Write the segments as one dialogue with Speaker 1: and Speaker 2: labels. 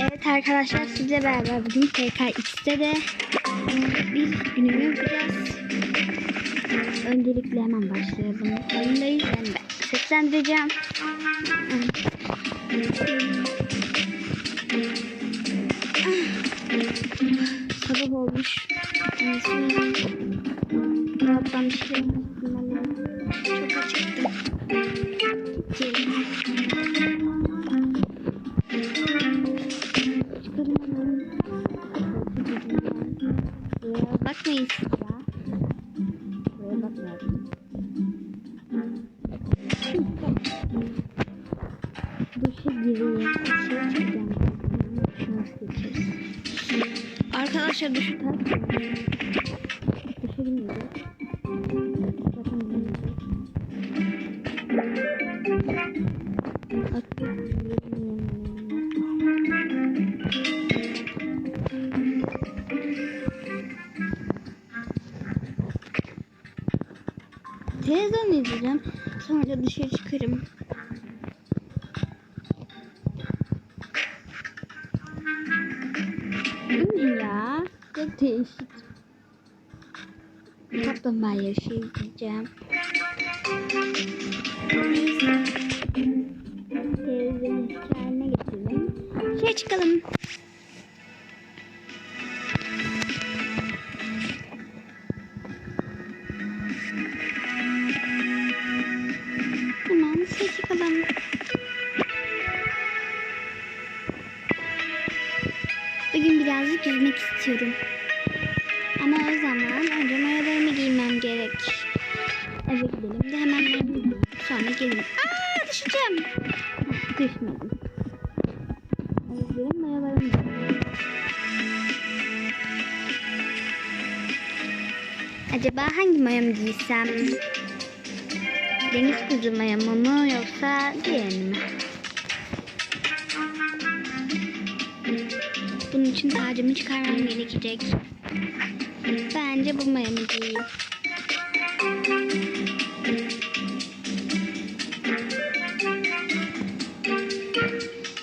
Speaker 1: Evet arkadaşlar sizle beraber bugün PKX'de de bir günümü yapacağız. Öncelikle hemen başlayalım. Oyundayız. Ben seslendireceğim. Sabah olmuş. Şey yapmadım. Çok acıktım. Gidelim. Duşa gireyim. Arkadaşlar duşu terk. Duşa girmeyeceğiz. Zaten izleyeceğim. Sonra dışarı çıkarım. Değişik. Kaplumbağa şey izleyeceğim. Televizyonu haline getirelim. Şey çıkalım. Hemen şey çıkalım. Bugün birazcık yüzmek istiyorum. Ama o zaman önce mayolarımı giymem gerek. Eve gidelim de hemen giyeyim. Sonra gelirim. Aa düşeceğim. Düşmedim. Eve gidelim mayolarımı giyeyim. Acaba hangi mayomu giysem? Deniz kızı mayomu mu yoksa diğerini mi? Bunun için tacımı çıkarmam gerekecek. Bence bu mayomu giyeyim.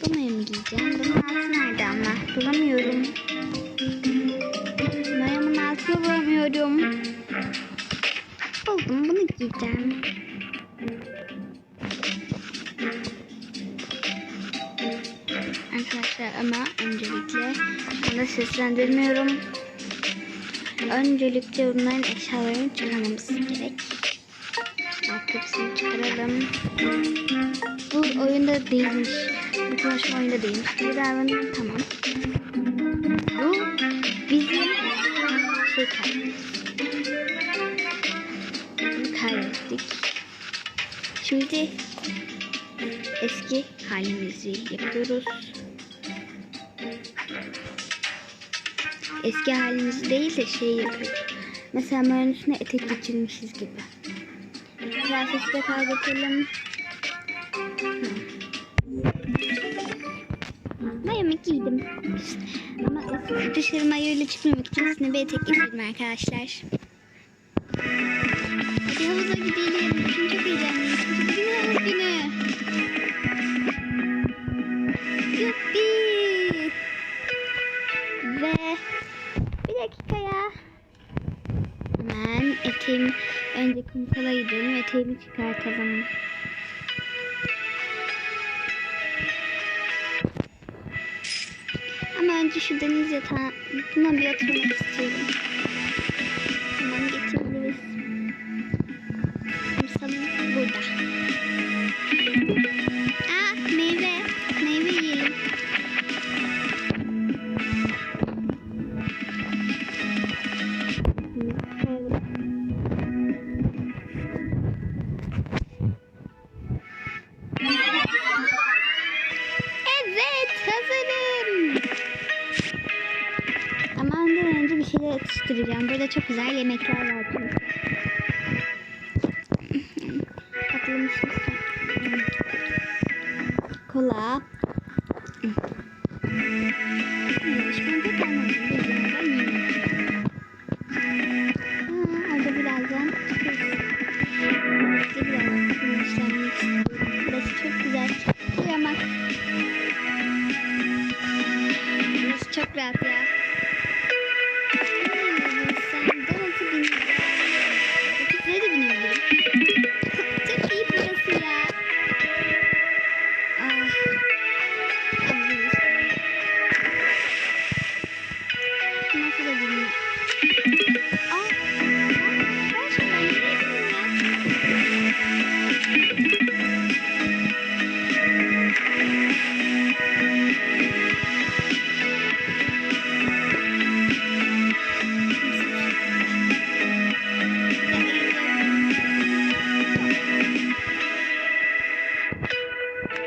Speaker 1: Bu mayomu giyeceğim. Bunun altı nerede ama? Bulamıyorum. Mayomun altını bulamıyorum. Buldum bunu giyeceğim. Arkadaşlar ama öncelikle anda seslendirmiyorum. Öncelikle bunların eşyalarını çıkarmamız gerek. Ayakkabısını çıkaralım. Bu oyunda değilmiş. Bu konuşma oyunda değilmiş. Bu davranın tamam. Bu bizim şey kaybettik. Kaybettik. Şimdi eski halimizi yapıyoruz. Eski halimizi değil de şey yapıyoruz. Mesela mayonun üstüne etek geçirmişiz gibi. Kıyafeti de kaybedelim. Mayomu giydim. Ama dışarı mayoyla çıkmamak için üstüne bir etek geçirdim arkadaşlar. Hadi havuza gidelim. Çok heyecanlıyım. Bugün havuz günü. Dakika ya. Hemen eteğimi önce kumsala gidelim. Eteğimi çıkartalım. Ama önce şu deniz yatağına bir oturmak istiyorum. Hemen çok güzel yemekler var çünkü. Katılmışsın. Kola. Neymiş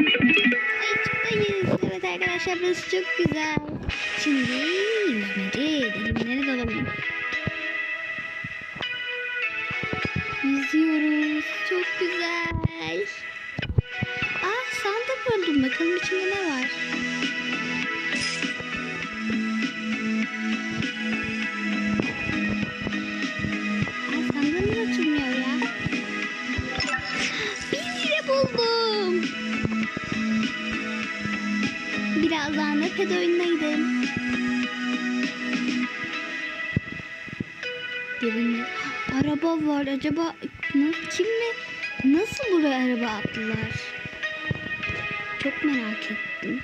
Speaker 1: Ayıcıktayız. Evet arkadaşlar burası çok güzel. Şimdi yüzmece delimlere dalalım. Yüzüyoruz. Çok güzel. Aa sandık buldum. Bakalım içinde ne var. Acaba nasıl, kim mi? Nasıl buraya araba attılar? Çok merak ettim.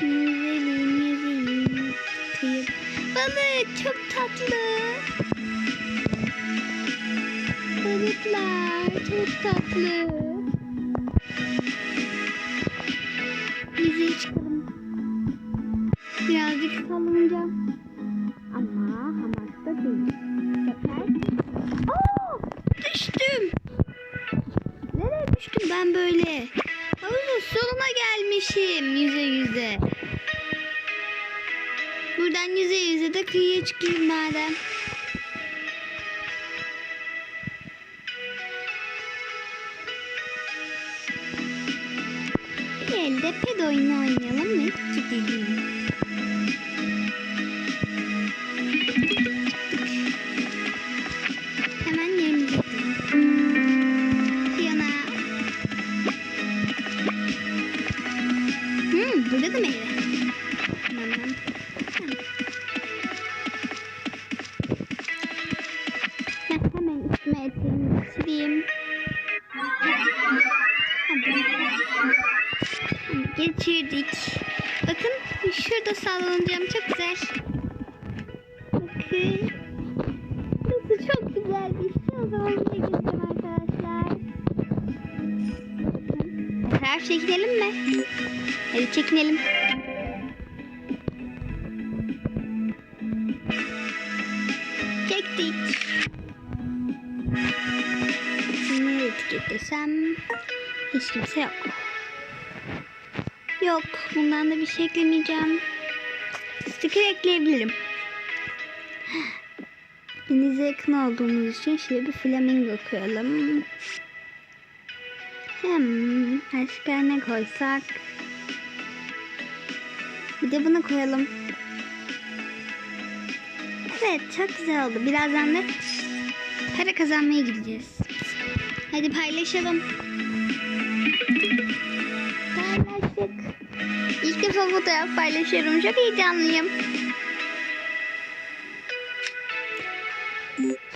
Speaker 1: Yüzelim, yüzelim. Kıyıp. Balık çok tatlı. Balıklar çok tatlı. Buradan yüze yüze de kıyıya çıkayım madem. Bir elde ped oyunu oynayalım mı? Gidelim. Hmm, burada da meyve. Bakın şurada sallanacağım. Çok güzel. Bakın. Burası çok güzel bir şey. O zaman buraya gideceğim arkadaşlar. Fotoğraf çekinelim mi? Hadi çekinelim. Çektik. Şimdi etiketlesem hiç kimse yok. Yok. Bundan da bir şey eklemeyeceğim. Sticker ekleyebilirim. Denize yakın olduğumuz için şöyle bir flamingo koyalım. Hem başka ne koysak? Bir de bunu koyalım. Evet çok güzel oldu. Birazdan da para kazanmaya gideceğiz. Hadi paylaşalım. İlk defa fotoğraf paylaşıyorum. Çok heyecanlıyım.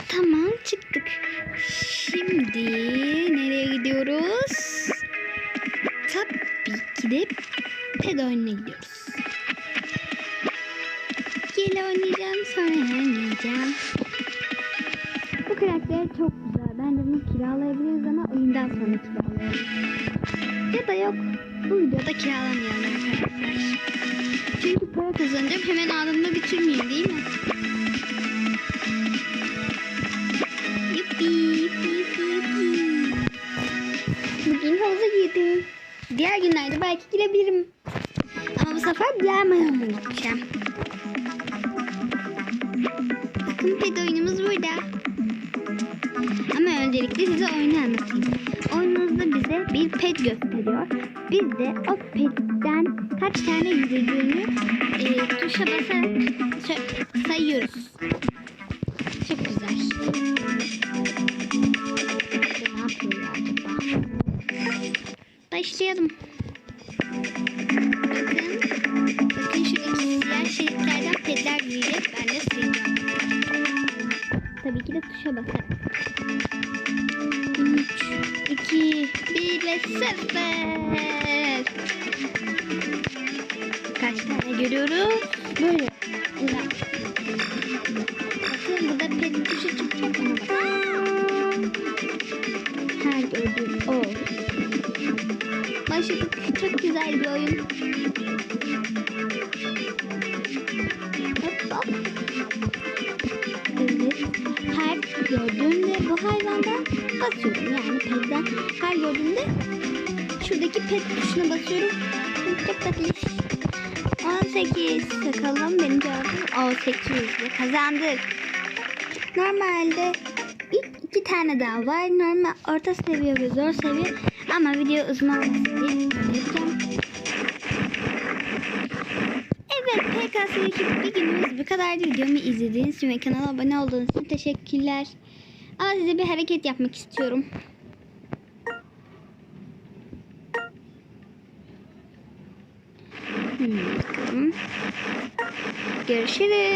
Speaker 1: Tamam çıktık. Şimdi nereye gidiyoruz? Tabii ki de ped oyununa gidiyoruz. Gel oynayacağım sonra oynayacağım. Bu karakter çok güzel. Bence bunu kiralayabiliriz ama oyundan sonra kiralayalım. Ya da yok. Bu videoda kiralamayalım arkadaşlar. Çünkü para kazanacağım. Hemen anında bitirmeyeyim değil mi? Yuppi, yuppi, yuppi, yuppi. Bugün havuza girdim. Diğer günlerde belki girebilirim. Ama bu sefer diğer mayoma gideceğim. Biz de o pedden kaç tane yürüdüğünü e, tuşa basarak sayıyoruz. Çok güzel. Ne yapıyor ya acaba? Başlayalım. Bakın. Bakın şuradaki siyah şeritlerden petler giyecek. Ben de sileceğim. Tabii ki de tuşa basarak. 3, 2, 1 ve 0. görüyoruz? Böyle. Bakın burada pet tuşu çıkacak bakın. Her gördüğüm o. Başladık. Çok güzel bir oyun. Hop hop. Evet. Her gördüğümde bu hayvandan basıyorum. Yani petten her gördüğümde şuradaki pet tuşuna basıyorum. Çok tatlı. 18 bakalım benim cevabım 18 ve kazandık. Normalde ilk iki tane daha var. Normal orta seviye ve zor seviye. Ama video uzun olmasın diye yapacağım. Evet PKS'deki bir günümüz bu kadardı. Videomu izlediğiniz için ve kanala abone olduğunuz için teşekkürler. Ama size bir hareket yapmak istiyorum. Hmm. Görüşürüz.